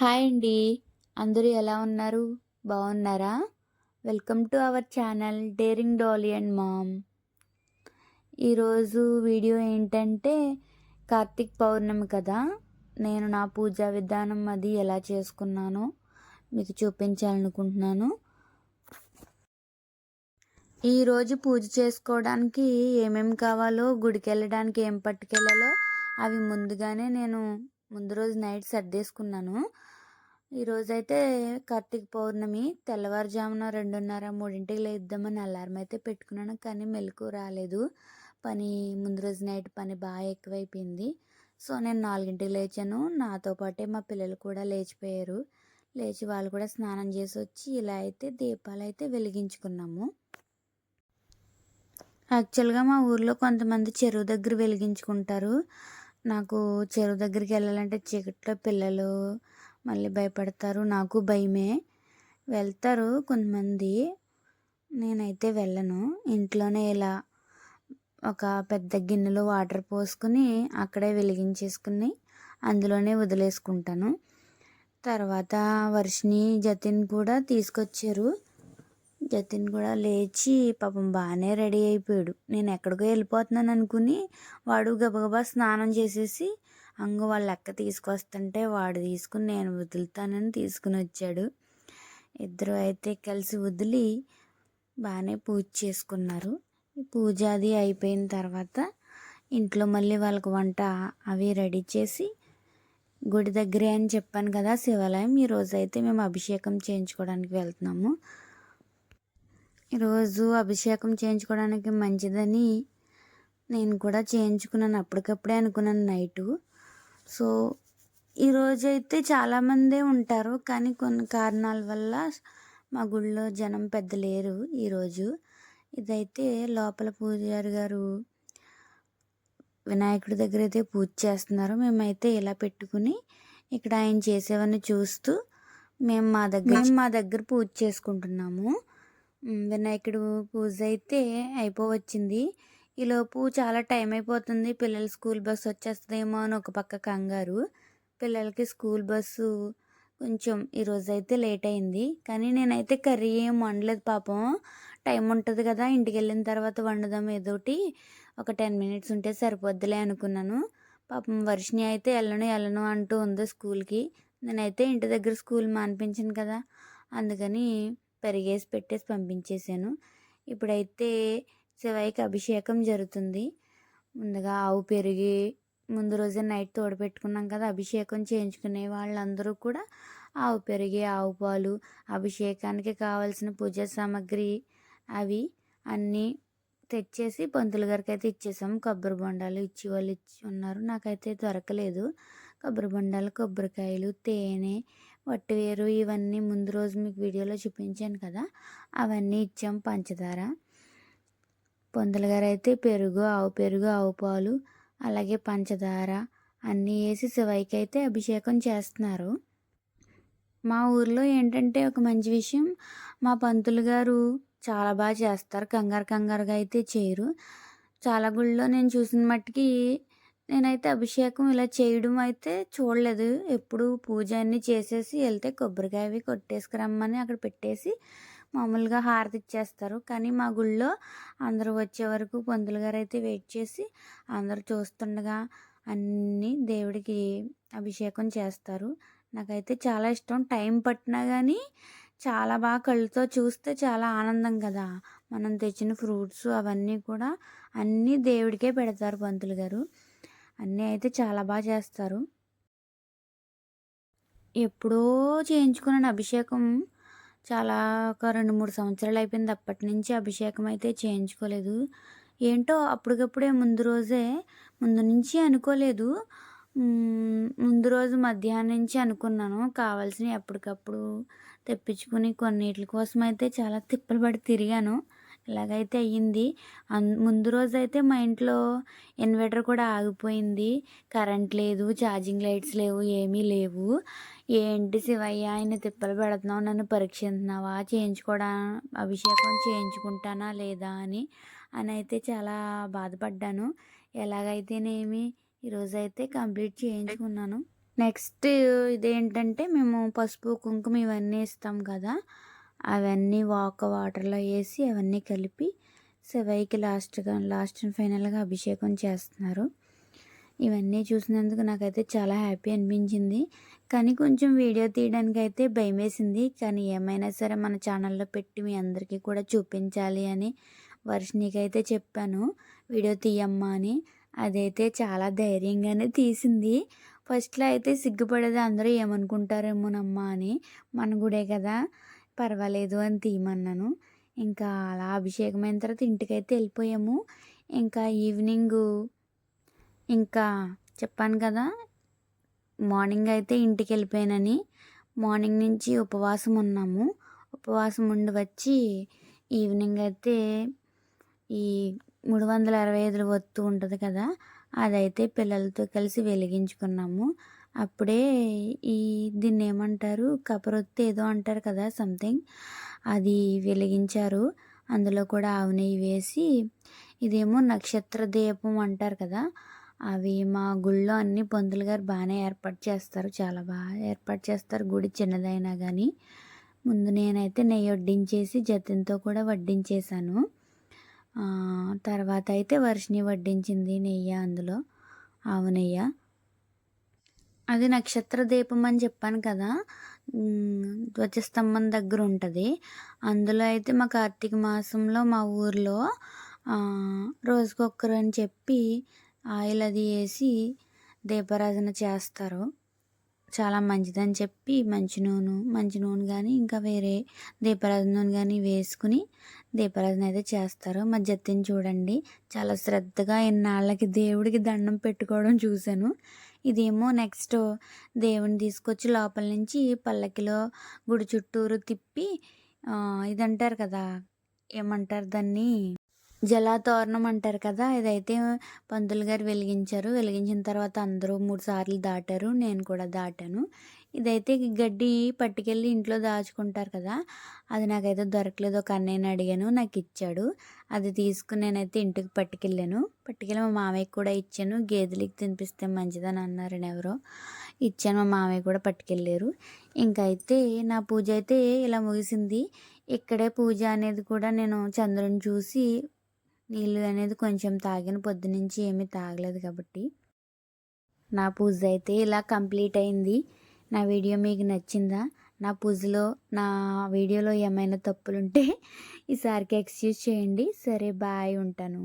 Hi అండి. అందరూ ఎలా ఉన్నారు? బాగున్నారా? Welcome to our channel daring Dolly and mom. ఈరోజు వీడియో ఏంటంటే కార్తీక్ పౌర్ణమి కదా. నేను నా పూజా విధానం అది ఎలా చేసుకున్నానో మీకు చూపించాలనుకుంటున్నాను. ఈరోజు పూజ చేసుకోవడానికి ఏమేమి కావాలో గుడికి వెళ్ళడానికి ఏం పట్టుకెళ్ళాలో అవి ముందుగానే నేను ముందు రోజు నైట్ సర్దేసుకున్నాను. ఈరోజైతే కార్తీక పౌర్ణమి తెల్లవారుజామున రెండున్నర మూడింటికి లేద్దామని అలారం అయితే పెట్టుకున్నాను కానీ మెలకు రాలేదు. పని ముందు రోజు నైట్ పని బాగా ఎక్కువైపోయింది. సో నేను నాలుగింటికి లేచాను. నాతో పాటే మా పిల్లలు కూడా లేచిపోయారు. లేచి వాళ్ళు కూడా స్నానం చేసి వచ్చి ఇలా అయితే దీపాలు అయితే వెలిగించుకున్నాము. యాక్చువల్గా మా ఊర్లో కొంతమంది చెరువు దగ్గర వెలిగించుకుంటారు. నాకు చెరువు దగ్గరికి వెళ్ళాలంటే చీకట్లో పిల్లలు మళ్ళీ భయపడతారు. నాకు భయమే. వెళ్తారు కొంతమంది. నేనైతే వెళ్ళను. ఇంట్లోనే ఇలా ఒక పెద్ద గిన్నెలో వాటర్ పోసుకుని అక్కడే వెలిగించేసుకుని అందులోనే వదిలేసుకుంటాను. తర్వాత వర్షిని జతిన్ కూడా తీసుకొచ్చారు. జతిన్ కూడా లేచి పాపం బాగానే రెడీ అయిపోయాడు. నేను ఎక్కడికో వెళ్ళిపోతున్నాను అనుకుని వాడు గబగబా స్నానం చేసేసి అంగు వాళ్ళ లెక్క తీసుకొస్తుంటే వాడు తీసుకుని నేను వదులుతానని తీసుకుని వచ్చాడు. ఇద్దరు అయితే కలిసి వదిలి బాగానే పూజ చేసుకున్నారు. పూజ అది అయిపోయిన తర్వాత ఇంట్లో మళ్ళీ వాళ్ళకి వంట అవి రెడీ చేసి గుడి దగ్గరే అని చెప్పాను కదా శివాలయం ఈరోజు అయితే మేము అభిషేకం చేయించుకోవడానికి వెళ్తున్నాము. ఈరోజు అభిషేకం చేయించుకోవడానికి మంచిదని నేను కూడా చేయించుకున్నాను. అప్పటికప్పుడే అనుకున్నాను నైటు. సో ఈరోజు అయితే చాలామందే ఉంటారు. కానీ కొన్ని కారణాల వల్ల మా గుళ్ళో జనం పెద్ద లేరు ఈరోజు. ఇదైతే లోపల పూజారి గారు వినాయకుడి దగ్గర అయితే పూజ చేస్తున్నారు. మేమైతే ఇలా పెట్టుకుని ఇక్కడ ఆయన చేసేవన్నీ చూస్తూ మేము మా దగ్గర మా దగ్గర పూజ చేసుకుంటున్నాము. వినాయకుడు పూజ అయితే అయిపోవచ్చింది. ఈలోపు చాలా టైం అయిపోతుంది. పిల్లల స్కూల్ బస్సు వచ్చేస్తుందేమో అని ఒక పక్క కంగారు. పిల్లలకి స్కూల్ బస్సు కొంచెం ఈరోజు అయితే లేట్ అయింది. కానీ నేనైతే కర్రీ ఏం వండలేదు పాపం. టైం ఉంటుంది కదా ఇంటికి వెళ్ళిన తర్వాత వండుదాం ఏదోటి ఒక టెన్ మినిట్స్ ఉంటే సరిపోద్దిలే అనుకున్నాను. పాపం వర్షిని అయితే వెళ్ళను వెళ్ళను అంటూ ఉంది స్కూల్కి. నేనైతే ఇంటి దగ్గర స్కూల్ మానిపించాను కదా అందుకని పెరిగేసి పెట్టేసి పంపించేశాను. ఇప్పుడైతే శివయ్యకి అభిషేకం జరుగుతుంది. ముందుగా ఆవు పెరిగి ముందు రోజే నైట్ తోడపెట్టుకున్నాం కదా అభిషేకం చేయించుకునే వాళ్ళందరూ కూడా ఆవు పెరిగి ఆవు పాలు అభిషేకానికి కావాల్సిన పూజా సామాగ్రి అవి అన్నీ తెచ్చేసి పంతులు గారికి అయితే ఇచ్చేసాము. కొబ్బరి బొండాలు ఇచ్చి వాళ్ళు ఇచ్చి ఉన్నారు. నాకైతే దొరకలేదు. కొబ్బరి బొండాలు కొబ్బరికాయలు తేనె వట్టివేరు ఇవన్నీ ముందు రోజు మీకు వీడియోలో చూపించాను కదా. అవన్నీ ఇచ్చాం పంచదార. పొందల గారు అయితే పెరుగు ఆవు పెరుగు ఆవు పాలు అలాగే పంచదార అన్నీ వేసి శివయ్యకి అయితే అభిషేకం చేస్తున్నారు. మా ఊర్లో ఏంటంటే ఒక మంచి విషయం మా పంతులు గారు చాలా బాగా చేస్తారు. కంగారు కంగారుగా అయితే చేయరు. చాలా గుళ్ళో నేను చూసిన మట్టుకి నేనైతే అభిషేకం ఇలా చేయడం అయితే చూడలేదు. ఎప్పుడు పూజ అన్నీ చేసేసి వెళ్తే కొబ్బరికాయ అవి కొట్టేసుకురమ్మని అక్కడ పెట్టేసి మామూలుగా హారతి ఇచ్చేస్తారు. కానీ మా గుళ్ళో అందరూ వచ్చే వరకు పంతులు గారు అయితే వెయిట్ చేసి అందరూ చూస్తుండగా అన్నీ దేవుడికి అభిషేకం చేస్తారు. నాకైతే చాలా ఇష్టం. టైం పట్టినా కానీ చాలా బాగా కళ్ళతో చూస్తే చాలా ఆనందం కదా. మనం తెచ్చిన ఫ్రూట్స్ అవన్నీ కూడా అన్నీ దేవుడికే పెడతారు పంతులు గారు. అన్నీ అయితే చాలా బాగా చేస్తారు. ఎప్పుడో చేయించుకున్న అభిషేకం చాలా ఒక రెండు మూడు సంవత్సరాలు అయిపోయింది. అప్పటి నుంచి అభిషేకం అయితే చేయించుకోలేదు. ఏంటో అప్పటికప్పుడే ముందు రోజే ముందు నుంచి అనుకోలేదు. ముందు రోజు మధ్యాహ్నం నుంచి అనుకున్నాను. కావాల్సినవి ఎప్పటికప్పుడు తెప్పించుకుని కొన్నిటి కోసం అయితే చాలా తిప్పలు పడి తిరిగాను. ఇలాగైతే అయ్యింది. ముందు రోజు అయితే మా ఇంట్లో ఇన్వర్టర్ కూడా ఆగిపోయింది. కరెంట్ లేదు ఛార్జింగ్ లైట్స్ లేవు ఏమీ లేవు. ఏంటి శివయ్య ఆయన తిప్పలు పెడుతున్నావు నన్ను పరీక్షిస్తున్నావా చేయించుకోవడా అభిషేకం చేయించుకుంటానా లేదా అని అని అయితే చాలా బాధపడ్డాను. ఎలాగైతేనేమి ఈరోజైతే కంప్లీట్ చేయించుకున్నాను. నెక్స్ట్ ఇదేంటంటే మేము పసుపు కుంకుమ ఇవన్నీ ఇస్తాం కదా అవన్నీ వాక వాటర్లో వేసి అవన్నీ కలిపి శివయ్యకి లాస్ట్గా లాస్ట్ అండ్ ఫైనల్గా అభిషేకం చేస్తున్నారు. ఇవన్నీ చూసినందుకు నాకైతే చాలా హ్యాపీ అనిపించింది. కానీ కొంచెం వీడియో తీయడానికి అయితే భయం వేసింది కానీ ఏమైనా సరే మన ఛానల్లో పెట్టి మీ అందరికీ కూడా చూపించాలి అని వర్షినికి చెప్పాను. వీడియో తీయమ్మా అని. అదైతే చాలా ధైర్యంగానే తీసింది. ఫస్ట్లో అయితే సిగ్గుపడేది అందరూ ఏమనుకుంటారేమోనమ్మా అని. మన గుడే కదా. పర్వాలేదు అని తీయమన్నాను. ఇంకా అలా అభిషేకం అయిన తర్వాత ఇంటికైతే వెళ్ళిపోయాము. ఇంకా ఈవినింగ్ ఇంకా చెప్పాను కదా మార్నింగ్ అయితే ఇంటికి వెళ్ళిపోయానని. మార్నింగ్ నుంచి ఉపవాసం ఉన్నాము. ఉపవాసం ఉండి వచ్చి ఈవినింగ్ అయితే ఈ మూడు వందల అరవై ఐదులు వత్తు ఉంటుంది కదా అదైతే పిల్లలతో కలిసి వెలిగించుకున్నాము. అప్పుడే ఈ దీన్ని ఏమంటారు కపరొత్తి ఏదో అంటారు కదా సంథింగ్. అది వెలిగించారు. అందులో కూడా ఆవు నెయ్యి వేసి ఇదేమో నక్షత్ర దీపం అంటారు కదా అవి మా గుళ్ళో అన్ని పంతులు గారు బాగానే ఏర్పాటు చేస్తారు. చాలా బాగా ఏర్పాటు చేస్తారు. గుడి చిన్నదైనా కానీ ముందు నేనైతే నెయ్యి వడ్డించేసి జతిన్తో కూడా వడ్డించేశాను. తర్వాత అయితే వర్షిని వడ్డించింది నెయ్యి అందులో ఆవు నెయ్యి. అది నక్షత్ర దీపం అని చెప్పాను కదా ధ్వజస్తంభం దగ్గర ఉంటుంది. అందులో అయితే మా కార్తీక మాసంలో మా ఊర్లో రోజుకొక్కరు అని చెప్పి ఆయిల్ అది వేసి దీపారాధన చేస్తారు. చాలా మంచిదని చెప్పి మంచి నూనె మంచి నూనె కానీ ఇంకా వేరే దీపారాధన నూనె కానీ వేసుకుని దీపారాధన అయితే చేస్తారు. మా జత్తిని చూడండి చాలా శ్రద్ధగా ఎన్నాళ్ళకి దేవుడికి దండం పెట్టుకోవడం చూశాను. ఇదేమో నెక్స్ట్ దేవుని తీసుకొచ్చి లోపల నుంచి పల్లకిలో గుడి చుట్టూరు తిప్పి ఇదంటారు కదా ఏమంటారు దాన్ని? జలాతోరణం అంటారు కదా ఇదైతే పంతులు గారు వెలిగించారు. వెలిగించిన తర్వాత అందరూ మూడు సార్లు దాటారు. నేను కూడా దాటాను. ఇదైతే గడ్డి పట్టుకెళ్ళి ఇంట్లో దాచుకుంటారు కదా అది నాకైతే దొరకలేదు. ఒక అన్నయ్యని అడిగాను నాకు ఇచ్చాడు. అది తీసుకుని నేనైతే ఇంటికి పట్టుకెళ్ళాను. పట్టుకెళ్ళి మా మామయ్యకి కూడా ఇచ్చాను. గేదెలకి తినిపిస్తే మంచిదని అన్నారు ఎవరో. ఇచ్చాను మా మామయ్య కూడా పట్టుకెళ్ళారు. ఇంకైతే నా పూజ అయితే ఇలా ముగిసింది. ఇక్కడే పూజ అనేది కూడా నేను చంద్రుని చూసి నీళ్ళు అనేది కొంచెం తాగిన. పొద్దునుంచి ఏమీ తాగలేదు కాబట్టి. నా పూజ అయితే ఇలా కంప్లీట్ అయింది. నా వీడియో మీకు నచ్చిందా? నా పూజలో నా వీడియోలో ఏమైనా తప్పులుంటే ఈసారికి ఎక్స్క్యూజ్ చేయండి. సరే బాయ్ ఉంటాను.